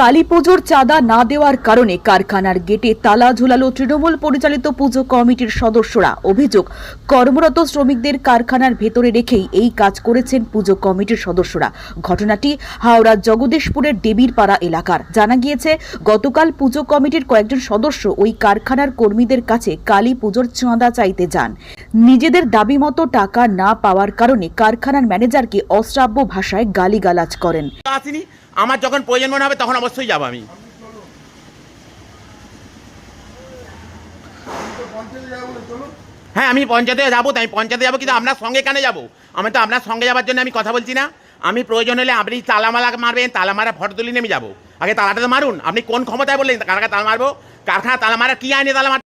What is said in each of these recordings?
কালী পুজোর চাঁদা না দেওয়ার কারণে কারখানার গেটে তালা ঝুলালো তৃণমূল পরিচালিত পুজো কমিটির সদস্যরা। অভিযোগ, কর্মরত শ্রমিকদের কারখানার ভেতরে রেখেই এই কাজ করেছেন পুজো কমিটির সদস্যরা। ঘটনাটি হাওড়া জগদীশপুরের দেবীরপাড়া এলাকার। জানা গিয়েছে, গতকাল পুজো কমিটির কয়েকজন সদস্য ওই কারখানার কর্মীদের কাছে কালী পুজোর চাঁদা চাইতে যান। নিজেদের দাবি মতো টাকা না পাওয়ার কারণে কারখানার ম্যানেজারকে অশ্রাব্য ভাষায় গালিগালাজ করেন। আমার যখন প্রয়োজন মনে হবে তখন অবশ্যই যাব আমি। হ্যাঁ আমি পঞ্চায়েতে যাব, তাই পঞ্চায়েতে যাব, কিন্তু আপনার সঙ্গে কেন যাব? আমি তো আপনার সঙ্গে যাওয়ার জন্য আমি কথা বলছি না। আমি প্রয়োজন হলে আপনি তালামালা মারবেন, তালা মারা ফটো তুলে নেমে যাব। আগে তালাটা তো মারুন, আপনি কোন ক্ষমতায় বললেন কারখানা তালা মারবো? কারখানা তালা মারা, কি আইনে তালা মার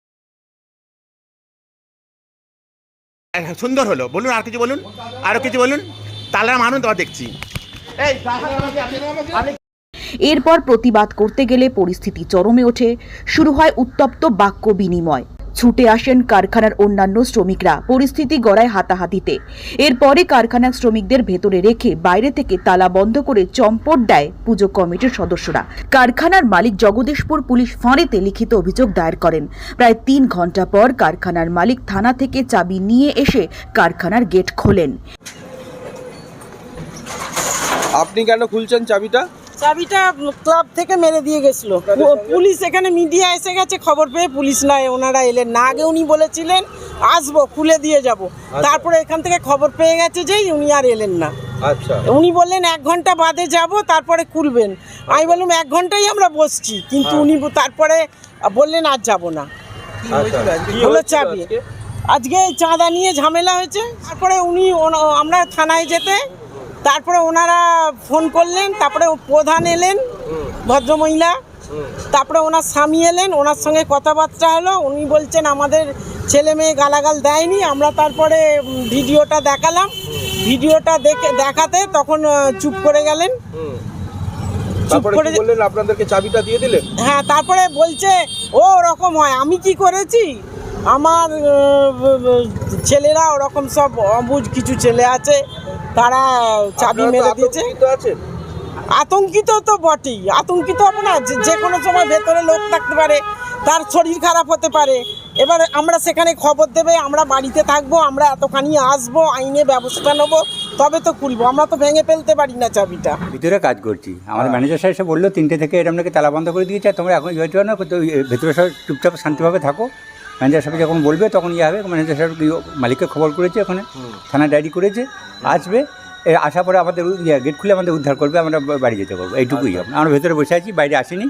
সুন্দর হলো, বলুন আর কিছু বলুন, আরও কিছু বলুন। তালা মারুন তোমার দেখছি। এরপর প্রতিবাদ করতে গেলে পরিস্থিতি চরমে ওঠে। শুরু হয় উত্তপ্ত বাক্য বিনিময়। ছুটে আসেন কারখানার অন্যান্য শ্রমিকরা। পরিস্থিতি গড়ায় হাতাহাতিতে। এরপরে কারখানার শ্রমিকদের ভেতরে রেখে বাইরে থেকে তালা বন্ধ করে চম্পট দেয় পুজো কমিটির সদস্যরা। কারখানার মালিক জগদীশপুর পুলিশ ফাঁড়িতে লিখিত অভিযোগ দায়ের করেন। প্রায় তিন ঘণ্টা পর কারখানার মালিক থানা থেকে চাবি নিয়ে এসে কারখানার গেট খোলেন। আপনি কেন খুলছেন চাবিটা? চাবিটা ক্লাব থেকে মেরে দিয়ে গেছিল। পুলিশ এখানে মিডিয়া এসে গেছে খবর পেয়ে পুলিশ নয় ওনারা এলেন না। আগে উনি বলেছিলেন আসব খুলে দিয়ে যাব। তারপরে এখান থেকে খবর পেয়ে গেছে যেই উনি আর এলেন না। আচ্ছা। উনি বললেন এক ঘণ্টা বাদে যাব তারপরে খুলবেন। আমি বললাম এক ঘন্টাই আমরা বসছি। কিন্তু উনি তারপরে বললেন আর যাব না। আচ্ছা। হলো চাবি? আজকে? আজকে চাঁদা নিয়ে ঝামেলা হয়েছে। তারপরে উনি আমরা থানায় যেতে তারপরে ওনারা ফোন করলেন তারপরে প্রধান এলেন ভদ্রমহিলা। তারপরে ওনার স্বামী এলেন ওনার সঙ্গে কথাবার্তা হলো। উনি বলছেন আমাদের ছেলে মেয়ে গালাগাল দেয়নি আমরা তারপরে ভিডিওটা দেখালাম। ভিডিওটা দেখে দেখাতে তখন চুপ করে গেলেন। চুপ করে বললেন আপনাদেরকে চাবিটা দিয়ে দিলেন? হ্যাঁ তারপরে বলছে ও ওরকম হয় আমি কি করেছি? আমার ছেলেরা ওরকম সব অবুজ কিছু ছেলে আছে তারা চাবি মেরে দিয়েছে। আতঙ্কিত তো বটেই আতঙ্কিত হব না যে- যে কোনো সময় ভেতরে লোক থাকতে পারে তার শরীর খারাপ হতে পারে। এবার আমরা সেখানে খবর দেবে আমরা বাড়িতে থাকব আমরা এতখানি আসব আইনে ব্যবস্থা নেব তবে তো খুলবো। আমরা তো ভেঙে ফেলতে পারি না চাবিটা। ভিতরে কাজ করছি। আমাদের ম্যানেজার সাহেব এসে বলল তিনটে থেকে এরম নাকি তালা বন্ধ করে দিয়েছে আর তোমরা এখন ভেতরে সব চুপচাপ শান্তিভাবে থাকো। ম্যানেজার সাহেব যখন বলবে তখন ইয়ে হবে। ম্যানেজার সাহেব মালিককে খবর করেছে ওখানে। থানা ডায়েরি করেছে আসবে। আসার পরে আমাদের ইয়ে গেট খুলে আমাদের উদ্ধার করবে আমরা বাড়ি যেতে পারব। এইটুকুই আমরা আমরা ভেতরে বসে আছি বাইরে আসিনি।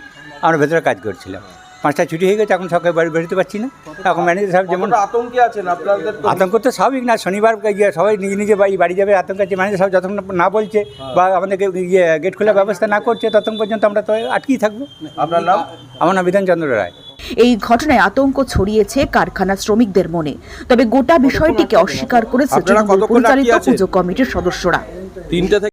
আমরা ভেতরে কাজ করছিলাম। পাঁচটা ছুটি হয়ে গেছে এখন সকালে বাড়ি বেরোতে পারছি না। এখন ম্যানেজার সাহেব যেমন আতঙ্কে আছেন আপনাদের আতঙ্ক তো স্বাভাবিক না শনিবার গিয়ে সবাই নিজে নিজে বাড়ি বাড়ি যাবে আতঙ্ক আছে। ম্যানেজার সাহেব যতক্ষণ না বলছে বা আমাদেরকে ইয়ে গেট খোলার ব্যবস্থা না করছে ততক্ষণ পর্যন্ত আমরা তো আটকেই থাকব। আপনার নাম? আমার নাম বিধানচন্দ্র রায়। এই ঘটনায় আতঙ্ক ছড়িয়েছে কারখানা শ্রমিকদের মনে। তবে গোটা বিষয়টিকে অস্বীকার করেছে তৃণমূল পরিচালিত পুজো কমিটির সদস্যরা। তিনটা